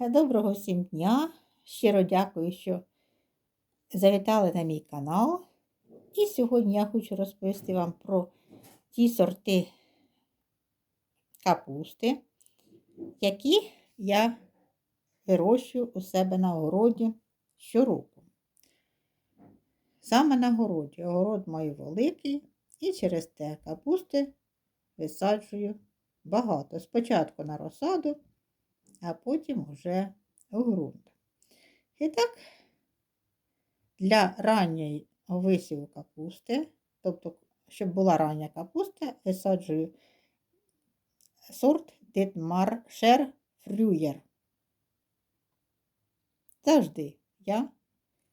Доброго всім дня! Щиро дякую, що завітали на мій канал. І сьогодні я хочу розповісти вам про ті сорти капусти, які я вирощую у себе на городі щороку. Саме на городі. Огород маю великий, і через те капусти висаджую багато. Спочатку на розсаду а потім вже у ґрунт. І так, для ранньої висіву капусти, тобто, щоб була рання капуста, висаджую сорт Дитмаршер Фрюєр. Завжди я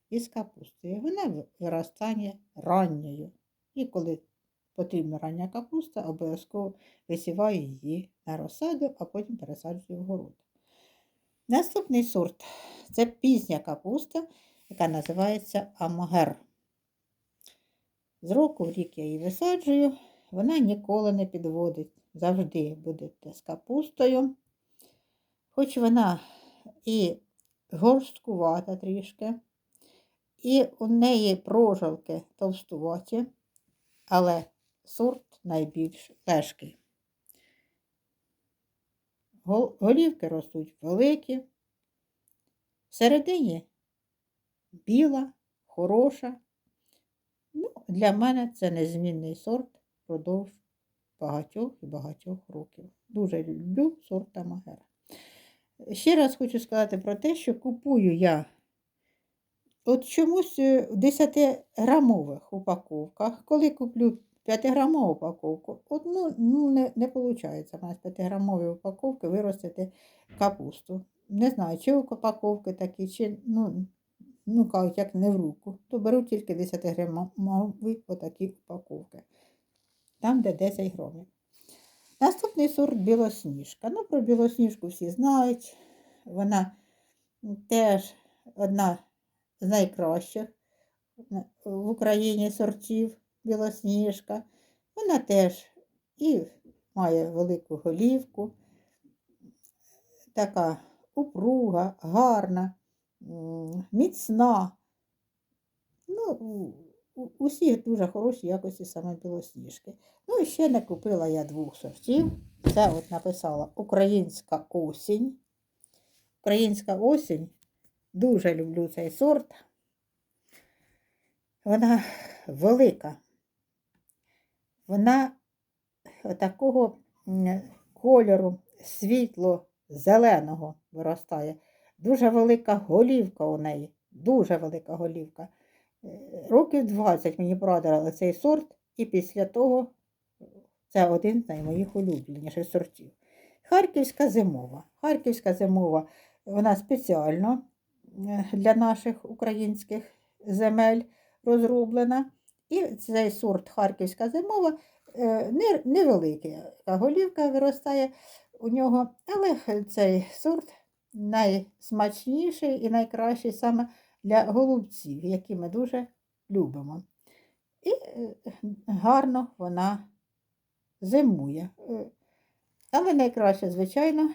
із капустою. Вона виростає ранньою. І коли потрібна рання капуста, обов'язково висіваю її на розсаду, а потім пересаджую в город. Наступний сорт це пізня капуста, яка називається амогер. З року в рік я її висаджую, вона ніколи не підводить, завжди будете з капустою. Хоч вона і горсткувата трішки, і у неї прожилки товстуваті, але сорт найбільш лежкий. Голівки ростуть великі. Всередині біла, хороша. Ну, Для мене це незмінний сорт впродовж багатьох і багатьох років. Дуже люблю сорт Тамагера. Ще раз хочу сказати про те, що купую я от чомусь в 10-грамових упаковках, коли куплю 5-грамову упаковку. От, ну, не не виходить у нас 5-грамові упаковки виростити капусту. Не знаю, чи упаковки такі, чи ну, ну кажуть, як не в руку, то беру тільки 10 грамові отакі упаковки. Там, де 10 грамів. Наступний сорт білосніжка. Ну, про білосніжку всі знають. Вона теж одна з найкращих в Україні сортів білосніжка. Вона теж і має велику голівку, така упруга, гарна, міцна. Ну, у усіх дуже хороші якості саме білосніжки. Ну і ще не купила я двох сортів. Це от написала Українська осінь. Українська осінь. Дуже люблю цей сорт. Вона велика. Вона такого кольору світло-зеленого виростає. Дуже велика голівка у неї, дуже велика голівка. Е, років 20 мені продали цей сорт, і після того це один з наймоїх улюбленіших сортів. Харківська зимова. Харківська зимова, вона спеціально е, для наших українських земель розроблена. І цей сорт Харківська зимова е, невеликий, голівка виростає у нього, але цей сорт найсмачніший і найкращий саме для голубців, які ми дуже любимо. І е, гарно вона зимує. Е, але найкраще, звичайно,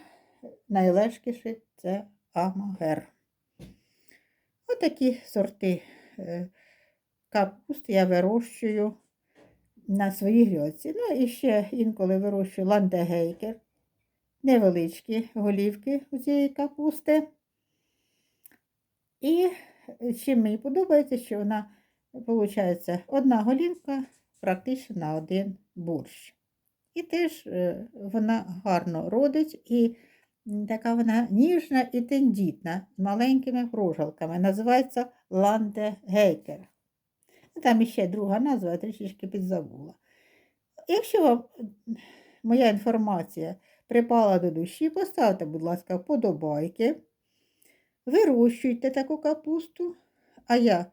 найлегкіший це амагер. Отакі сорти капуст я вирощую на своїй грядці. Ну і ще інколи вирощую ландегейкер, невеличкі голівки у цієї капусти. І чим мені подобається, що вона, виходить, одна голівка практично на один борщ. І теж е, вона гарно родить і така вона ніжна і тендітна, з маленькими прожилками. Називається ландегейкер. Там іще друга назва, я трішечки підзабула. Якщо вам моя інформація припала до душі, поставте, будь ласка, вподобайки, вирощуйте таку капусту, а я,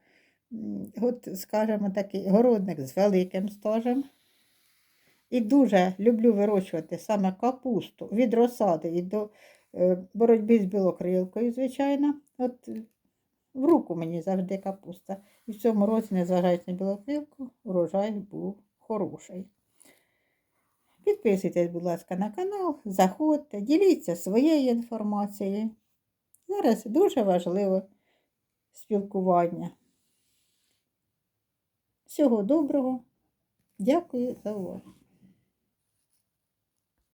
от, скажімо, такий городник з великим стажем. І дуже люблю вирощувати саме капусту від розсади і до е, боротьби з білокрилкою, звичайно. От в руку мені завжди капуста. І в цьому році, незважаючи на білокрилку, урожай був хороший. Підписуйтесь, будь ласка, на канал, заходьте, діліться своєю інформацією. Зараз дуже важливе спілкування. Всього доброго. Дякую за увагу.